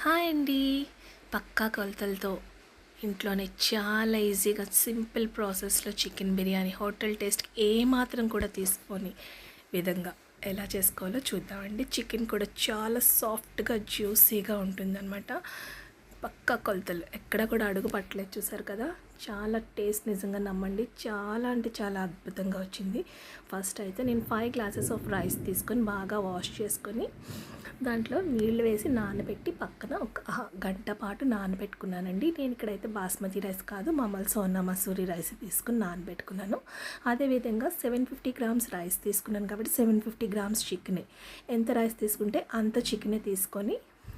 Hi అండి. పక్కా కొలతలతో. ఇంట్లోనే చాలా ఈజీగా సింపుల్ ప్రాసెస్లో చికెన్ బిర్యానీ హోటల్ టేస్ట్ ఏమాత్రం కూడా తీసుకొని విధంగా ఎలా చేసుకోవాలో చూద్దామండి. చికెన్ కూడా చాలా సాఫ్ట్గా జ్యూసీగా ఉంటుందన్నమాట. పక్కా కొలతలు. ఎక్కడ కూడా అడుగు పట్టలేదు చూసారు కదా? చాలా టేస్ట్ నిజంగా నమ్మండి. చాలా అంటే చాలా అద్భుతంగా వచ్చింది. ఫస్ట్ అయితే నేను ఫైవ్ గ్లాసెస్ ఆఫ్ రైస్ తీసుకొని బాగా వాష్ చేసుకొని దాంట్లో నీళ్ళు వేసి నానబెట్టి పక్కన ఒక గంట పాటు నానబెట్టుకున్నానండి. నేను ఇక్కడైతే బాస్మతి రైస్ కాదు మామూలు సోనా మసూరి రైస్ తీసుకుని నానబెట్టుకున్నాను. అదేవిధంగా సెవెన్ ఫిఫ్టీ గ్రామ్స్ రైస్ తీసుకున్నాను కాబట్టి సెవెన్ ఫిఫ్టీ గ్రామ్స్ చికెనే ఎంత రైస్ తీసుకుంటే అంత చికెనే తీసుకొని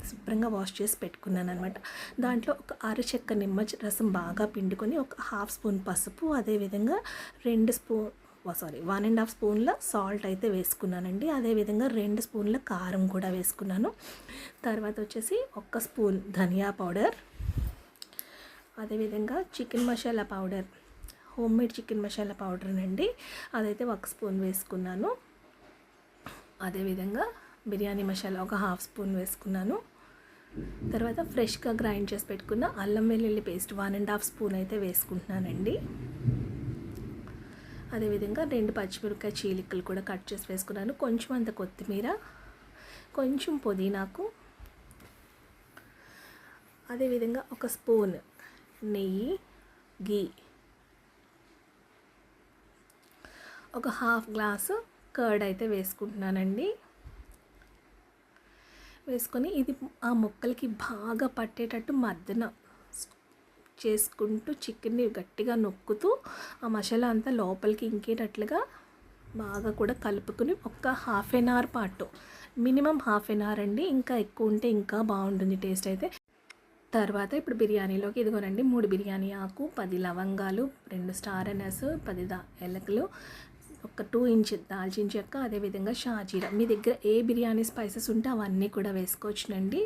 శుభ్రంగా వాష్ చేసి పెట్టుకున్నాను అనమాట దాంట్లో ఒక అరచెక్క నిమ్మ రసం బాగా పిండుకొని ఒక హాఫ్ స్పూన్ పసుపు అదేవిధంగా రెండు spoon sorry one and half స్పూన్ల సాల్ట్ అయితే వేసుకున్నానండి. అదేవిధంగా రెండు స్పూన్ల కారం కూడా వేసుకున్నాను. తర్వాత వచ్చేసి ఒక్క స్పూన్ ధనియా పౌడర్ అదేవిధంగా chicken masala powder home made chicken masala powder అండి అదైతే ఒక స్పూన్ వేసుకున్నాను. అదేవిధంగా బిర్యానీ మసాలా ఒక హాఫ్ స్పూన్ వేసుకున్నాను. తర్వాత ఫ్రెష్గా గ్రైండ్ చేసి పెట్టుకున్న అల్లం వెల్లుల్లి paste one and half spoon అయితే వేసుకుంటున్నానండి. అదేవిధంగా రెండు పచ్చిమిరపకాయ చీలికలు కూడా కట్ చేసి వేసుకున్నాను. కొంచెం అంత కొత్తిమీర కొంచెం పుదీనాకు. అదేవిధంగా ఒక స్పూన్ నెయ్యి గీ. ఒక హాఫ్ గ్లాసు కర్డ్ అయితే వేసుకుంటున్నానండి. వేసుకొని ఇది ఆ ముక్కలకి బాగా పట్టేటట్టు మధ్యన చేసుకుంటూ చికెన్ని గట్టిగా నొక్కుతూ ఆ మసాలా అంతా లోపలికి ఇంకేటట్లుగా బాగా కూడా కలుపుకుని ఒక్క హాఫ్ ఎన్ అవర్ పాటు మినిమం హాఫ్ ఎన్ అవర్ అండి. ఇంకా ఎక్కువ ఉంటే ఇంకా బాగుంటుంది టేస్ట్ అయితే. తర్వాత ఇప్పుడు బిర్యానీలోకి ఇదిగోనండి మూడు బిర్యానీ ఆకు పది లవంగాలు రెండు స్టార్ అనస్ పది దా ఎలకలు ఒక టూ ఇంచ్ దాల్చిన చెక్క అదేవిధంగా షాజీరా. మీ దగ్గర ఏ బిర్యానీ స్పైసెస్ ఉంటే అవన్నీ కూడా వేసుకోవచ్చునండి.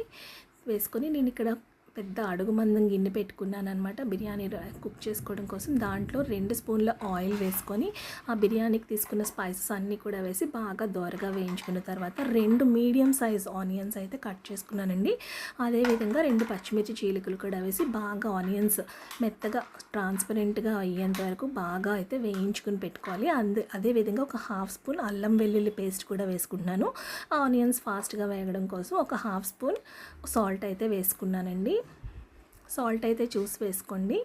వేసుకొని నేను ఇక్కడ పెద్ద అడుగు మందం గిన్నె పెట్టుకున్నాను అనమాట బిర్యానీ కుక్ చేసుకోవడం కోసం దాంట్లో రెండు స్పూన్ల ఆయిల్ వేసుకొని ఆ బిర్యానీకి తీసుకున్న స్పైసెస్ అన్నీ కూడా వేసి బాగా దోరగా వేయించుకున్న తర్వాత రెండు మీడియం సైజ్ ఆనియన్స్ అయితే కట్ చేసుకున్నానండి. అదేవిధంగా రెండు పచ్చిమిర్చి చీలికలు కూడా వేసి బాగా ఆనియన్స్ మెత్తగా ట్రాన్స్పరెంట్గా అయ్యేంత వరకు బాగా అయితే వేయించుకుని పెట్టుకోవాలి. అందే అదేవిధంగా ఒక హాఫ్ స్పూన్ అల్లం వెల్లుల్లి పేస్ట్ కూడా వేసుకుంటున్నాను. ఆనియన్స్ ఫాస్ట్గా వేయడం కోసం ఒక హాఫ్ స్పూన్ సాల్ట్ అయితే వేసుకున్నానండి. సాల్ట్ అయితే చూసి వేసుకోండి.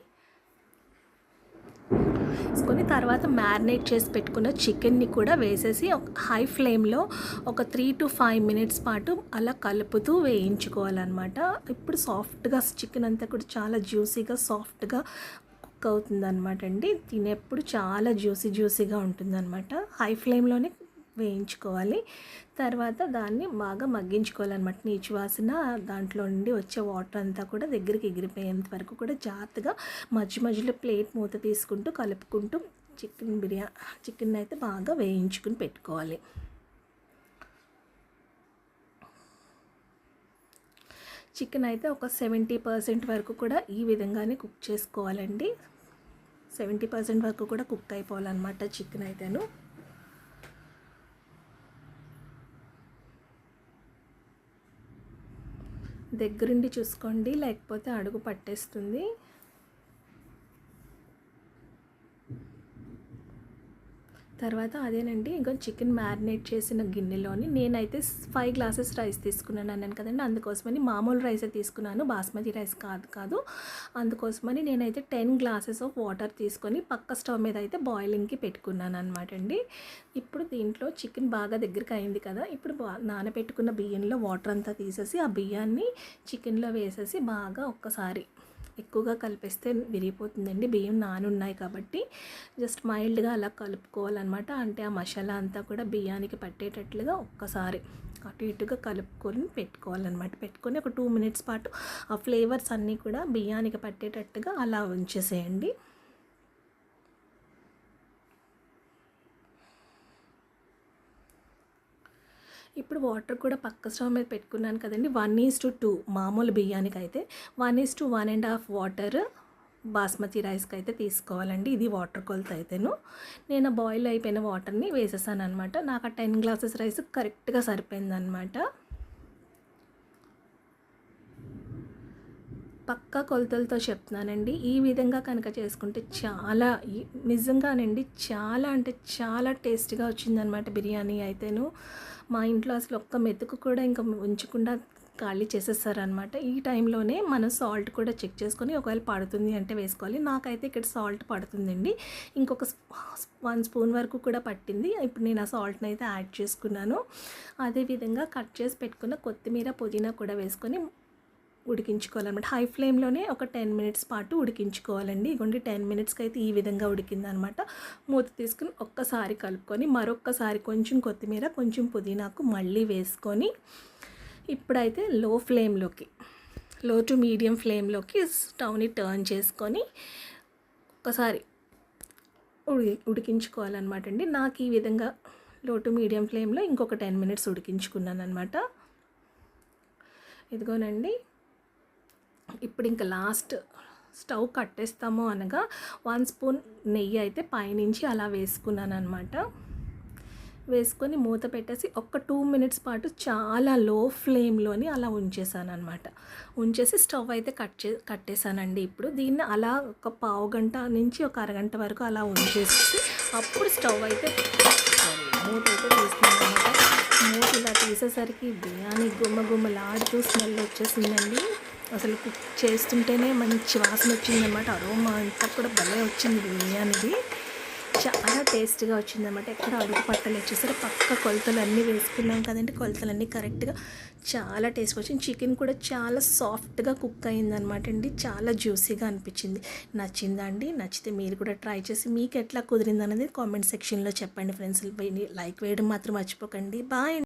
వేసుకొని తర్వాత మ్యారినేట్ చేసి పెట్టుకున్న చికెన్ని కూడా వేసేసి హై ఫ్లేమ్లో ఒక త్రీ టు ఫైవ్ మినిట్స్ పాటు అలా కలుపుతూ వేయించుకోవాలన్నమాట. ఇప్పుడు సాఫ్ట్గా చికెన్ అంతా కూడా చాలా జ్యూసీగా సాఫ్ట్గా కుక్ అవుతుందన్నమాట అండి. తినేప్పుడు చాలా జ్యూసీ జ్యూసీగా ఉంటుందన్నమాట. హై ఫ్లేమ్లోనే వేయించుకోవాలి. తర్వాత దాన్ని బాగా మగ్గించుకోవాలన్నమాట. నీచు వాసన దాంట్లో నుండి వచ్చే వాటర్ అంతా కూడా దగ్గరికి ఎగిరిపోయేంత వరకు కూడా జాగ్రత్తగా మధ్య మధ్యలో ప్లేట్ మూత తీసుకుంటూ కలుపుకుంటూ చికెన్ బిర్యానీ చికెన్ అయితే బాగా వేయించుకుని పెట్టుకోవాలి. చికెన్ అయితే ఒక సెవెంటీ పర్సెంట్ వరకు కూడా ఈ విధంగానే కుక్ చేసుకోవాలండి. సెవెంటీ పర్సెంట్ వరకు కూడా కుక్ అయిపోవాలన్నమాట చికెన్ అయితేను. దగ్గరుండి చూసుకోండి లేకపోతే అడుగు పట్టేస్తుంది. తర్వాత అదేనండి ఇంకా చికెన్ మ్యారినేట్ చేసిన గిన్నెలోని నేనైతే ఫైవ్ గ్లాసెస్ రైస్ తీసుకున్నాను అన్నాను కదండి. అందుకోసమని మామూలు రైస్ తీసుకున్నాను బాస్మతి రైస్ కాదు కాదు. అందుకోసమని నేనైతే టెన్ గ్లాసెస్ ఆఫ్ వాటర్ తీసుకొని పక్క స్టవ్ మీద అయితే బాయిలింగ్కి పెట్టుకున్నాను అనమాట అండి. ఇప్పుడు దీంట్లో చికెన్ బాగా దగ్గరికి అయింది కదా ఇప్పుడు నానబెట్టుకున్న బియ్యంలో వాటర్ అంతా తీసేసి ఆ బియ్యాన్ని చికెన్లో వేసేసి బాగా ఒక్కసారి ఎక్కువగా కలిపేస్తే విరిగిపోతుందండి. బియ్యం నానున్నాయి కాబట్టి జస్ట్ మైల్డ్గా అలా కలుపుకోవాలన్నమాట. అంటే ఆ మసాలా అంతా కూడా బియ్యానికి పట్టేటట్లుగా ఒక్కసారి అటు ఇటుగా కలుపుకొని పెట్టుకోవాలన్నమాట. పెట్టుకొని ఒక టూ మినిట్స్ పాటు ఆ ఫ్లేవర్స్ అన్నీ కూడా బియ్యానికి పట్టేటట్టుగా అలా ఉంచేసేయండి. ఇప్పుడు వాటర్ కూడా పక్క స్టవ్ మీద పెట్టుకున్నాను కదండి. వన్ ఈస్ టు టూ మామూలు బియ్యానికి అయితే one is to one and half water basmati రైస్కి అయితే తీసుకోవాలండి. ఇది వాటర్ కొలత అయితేను. నేను బాయిల్ అయిపోయిన వాటర్ని వేసేసాను అనమాట నాకు ఆ టెన్ గ్లాసెస్ రైస్ కరెక్ట్గా సరిపోయిందనమాట పక్కా కొలతలతో చెప్తున్నానండి. ఈ విధంగా కనుక చేసుకుంటే చాలా ఈ- నిజంగానండి చాలా అంటే చాలా టేస్ట్గా వచ్చిందనమాట బిర్యానీ అయితేను. మా ఇంట్లో అసలు ఒక్క మెతుకు కూడా ఇంకా ఉంచకుండా ఖాళీ చేసేస్తారనమాట ఈ టైంలోనే మనం సాల్ట్ కూడా చెక్ చేసుకొని ఒకవేళ పడుతుంది అంటే వేసుకోవాలి. నాకైతే ఇక్కడ సాల్ట్ పడుతుందండి. ఇంకొక వన్ స్పూన్ వరకు కూడా పట్టింది. ఇప్పుడు నేను ఆ సాల్ట్ని అయితే యాడ్ చేసుకున్నాను. అదేవిధంగా కట్ చేసి పెట్టుకున్న కొత్తిమీర పుదీనా కూడా వేసుకొని ఉడికించుకోవాలన్నమాట. హై ఫ్లేమ్లోనే ఒక టెన్ మినిట్స్ పాటు ఉడికించుకోవాలండి. ఇగోండి టెన్ మినిట్స్కి అయితే ఈ విధంగా ఉడికిందనమాట మూత తీసుకుని ఒక్కసారి కలుపుకొని మరొక్కసారి కొంచెం కొత్తిమీర కొంచెం పుదీనాకు మళ్ళీ వేసుకొని ఇప్పుడైతే లో ఫ్లేమ్లోకి లో టు మీడియం ఫ్లేమ్లోకి స్టవ్ని టర్న్ చేసుకొని ఒక్కసారి ఉడి ఉడికించుకోవాలన్నమాట అండి. నాకు ఈ విధంగా లో టు మీడియం ఫ్లేమ్లో ఇంకొక టెన్ మినిట్స్ ఉడికించుకున్నాను అనమాట ఇదిగోనండి ఇప్పుడు ఇంకా లాస్ట్ స్టవ్ కట్టేస్తాము అనగా వన్ స్పూన్ నెయ్యి అయితే పైనుంచి అలా వేసుకున్నాను అనమాట వేసుకొని మూత పెట్టేసి ఒక టూ మినిట్స్ పాటు చాలా లో ఫ్లేమ్లోని అలా ఉంచేసాను అనమాట ఉంచేసి స్టవ్ అయితే కట్ చే కట్టేసానండి ఇప్పుడు. దీన్ని అలా ఒక పావు గంట నుంచి ఒక అరగంట వరకు అలా ఉంచేసి అప్పుడు స్టవ్ అయితే మూత అయితే తీసుకున్నాను అనమాట మూత ఇలా తీసేసరికి బిర్యానీ గుమ్మ గుమ్మలాడుతూ స్మెల్ వచ్చేసిందండి. అసలు కుక్ చేస్తుంటేనే మంచి వాసన వచ్చిందనమాట అరోమా అంతా కూడా భలే వచ్చింది బిర్యానీది చాలా టేస్ట్గా వచ్చిందనమాట ఎక్కడ అడుగు పట్టలు వచ్చేసరి పక్క కొలతలు అన్నీ వేసుకున్నాం కదండి. కొలతలు అన్నీ కరెక్ట్గా చాలా టేస్ట్ వచ్చింది. చికెన్ కూడా చాలా సాఫ్ట్గా కుక్ అయిందనమాట అండి. చాలా జ్యూసీగా అనిపించింది. నచ్చిందా అండి? నచ్చితే మీరు కూడా ట్రై చేసి మీకు ఎట్లా కుదిరింది అనేది కామెంట్ సెక్షన్లో చెప్పండి ఫ్రెండ్స్. లైక్ వేయడం మాత్రం మర్చిపోకండి. బాయ్